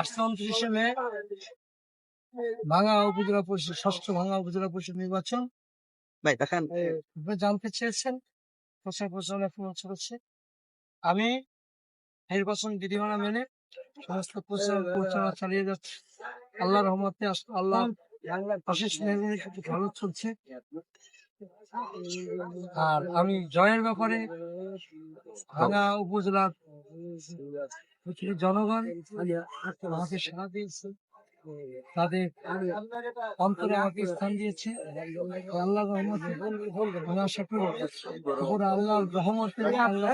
আসছে উনত্রিশে মে ভাঙা উপজেলা পরিষদ ষষ্ঠ ভাঙা উপজেলা পরিষদ নির্বাচন। ভাই দেখেন। জানতে চেয়েছেন প্রচার প্রচারণা কেমন চলেছে। আমি নির্বাচন বিধিমালা মেনে সমস্ত প্রচার প্রচারণা চালিয়ে যাচ্ছি। আল্লাহ রহমতে আল্লাহ অশেষ খুব ভালো চলছে। আর আমি জয়ের ব্যাপারে ভাঙা উপজেলার প্রচুর জনগণ আমাকে দিয়েছে। তাদের অন্তরে আমাকে স্থান দিয়েছে। আল্লাহ রহমতে আমি আশা করি উপরে আল্লাহর রহমতে আল্লাহ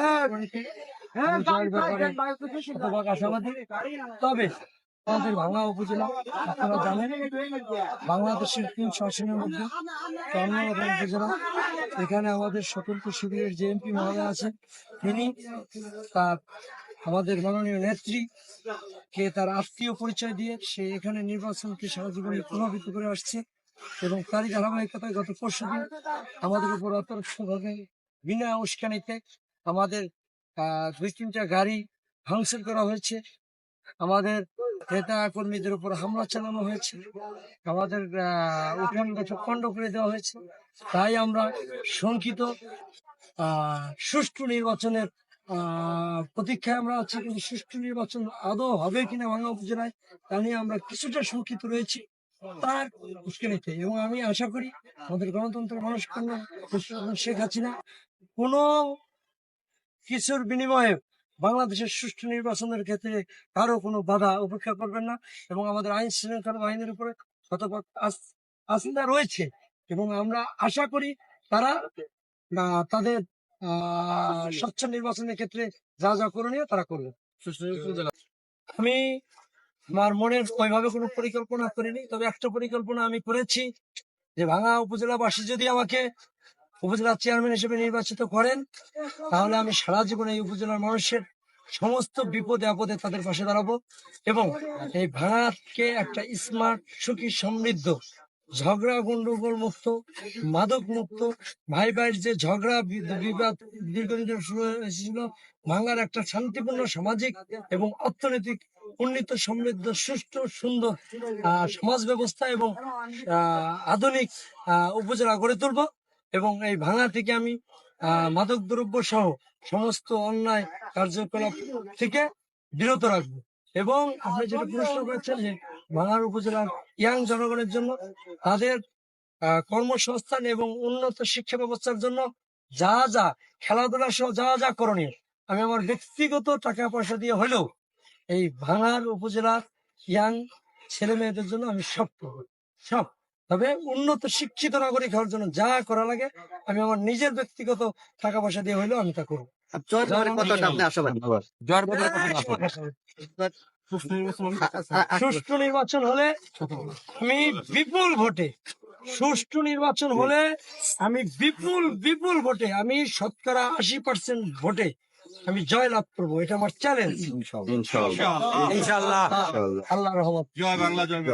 আশাবাদী তবে আমাদের বাংলা উপজেলা আপনারা জানেন বাংলাদেশের তিনশো আসনের মধ্যে উপজেলা। এখানে আমাদের স্বতন্ত্র শিবিরের যে এমপি মহোদয় আছেন। তিনি তার আমাদের মাননীয় নেত্রী, কে তার আত্মীয় পরিচয় দিয়ে সে এখানে নির্বাচনকে সারা জীবনে প্রভাবিত করে আসছে এবং তারই ধারাবাহিকতায় গত পরশু দিন আমাদের উপর অতর্কভাবে বিনা উস্কানিতে আমাদের দুই তিনটা গাড়ি ভাঙচুর করা হয়েছে। আমাদের নেতা কর্মীদের উপর হামলা চালানো হয়েছে। আমাদের পণ্ড করে দেওয়া হয়েছে। তাই আমরা শঙ্কিত সুষ্ঠু নির্বাচনের প্রতীক্ষায় আমরা আছি কিন্তু সুষ্ঠু নির্বাচন আদৌ হবে কিনা ভাঙা উপজেলায়, তা নিয়ে আমরা কিছুটা শঙ্কিত রয়েছি। তার উস্কানিতে এবং আমি আশা করি আমাদের গণতন্ত্র মানুষ কন্যা শেখ হাসিনা, কোনো কিছুর বিনিময়ে বাংলাদেশের সুষ্ঠু নির্বাচনের ক্ষেত্রে কারও কোনো বাধা উপেক্ষা করবেন না। এবং আমাদের আইন শৃঙ্খলা বাহিনীর উপরে শতভাগ আস- আস্থা রয়েছে। এবং আমরা আশা করি তারা তাদের স্বচ্ছ নির্বাচনের ক্ষেত্রে যা যা করণীয় তারা করবে আমি আমার মনের ওইভাবে কোনো পরিকল্পনা করিনি তবে একটা পরিকল্পনা আমি করেছি যে ভাঙা উপজেলাবাসী যদি আমাকে উপজেলা চেয়ারম্যান হিসেবে নির্বাচিত করেন তাহলে আমি সারা জীবন এই উপজেলার মানুষের সমস্ত বিপদে আপদে তাদের পাশে দাঁড়াবো এবং এই ভাঙাকে একটা স্মার্ট সুখী সমৃদ্ধ ঝগড়া, গন্ডগোল মুক্ত, মাদক মুক্ত। ভাই ভাইয়ের যে ঝগড়া বিবাদ দীর্ঘদিন শুরু হয়েছিল ভাঙার একটা শান্তিপূর্ণ সামাজিক এবং অর্থনৈতিক উন্নীত সমৃদ্ধ, সুষ্ঠু, সুন্দর সমাজ ব্যবস্থা এবং আধুনিক উপজেলা গড়ে তুলব এবং এই ভাঙা থেকে আমি মাদক দ্রব্য সহ সমস্ত অন্যায় কার্যকলাপ থেকে বিরত রাখব। এবং আপনি যেটা প্রশ্ন করেছেন যে ভাঙার উপজেলার ইয়াং জনগণের জন্য তাদের কর্মসংস্থান এবং উন্নত শিক্ষা ব্যবস্থার জন্য যা যা খেলাধুলা সহ যা যা করণীয় আমি আমার ব্যক্তিগত টাকা পয়সা দিয়ে হলেও এই ভাঙার উপজেলার ইয়াং ছেলে মেয়েদের জন্য আমি সব করব সব। তবে উন্নত শিক্ষিত নাগরিক হওয়ার জন্য যা করা লাগে আমি আমার নিজের ব্যক্তিগত টাকা পয়সা দিয়ে হলেও আমি তা করব। জয়ের কতটা আপনি আশাবাদী জয়ের কতটা আশাবাদী? সুষ্ঠু নির্বাচন হলে আমি বিপুল ভোটে সুষ্ঠু নির্বাচন হলে আমি বিপুল বিপুল ভোটে আমি শতকরা আশি পার্সেন্ট ভোটে আমি জয় লাভ করব। এটা আমার চ্যালেঞ্জ ইনশাল্লাহ। আল্লাহ রহমত। জয় বাংলা জয়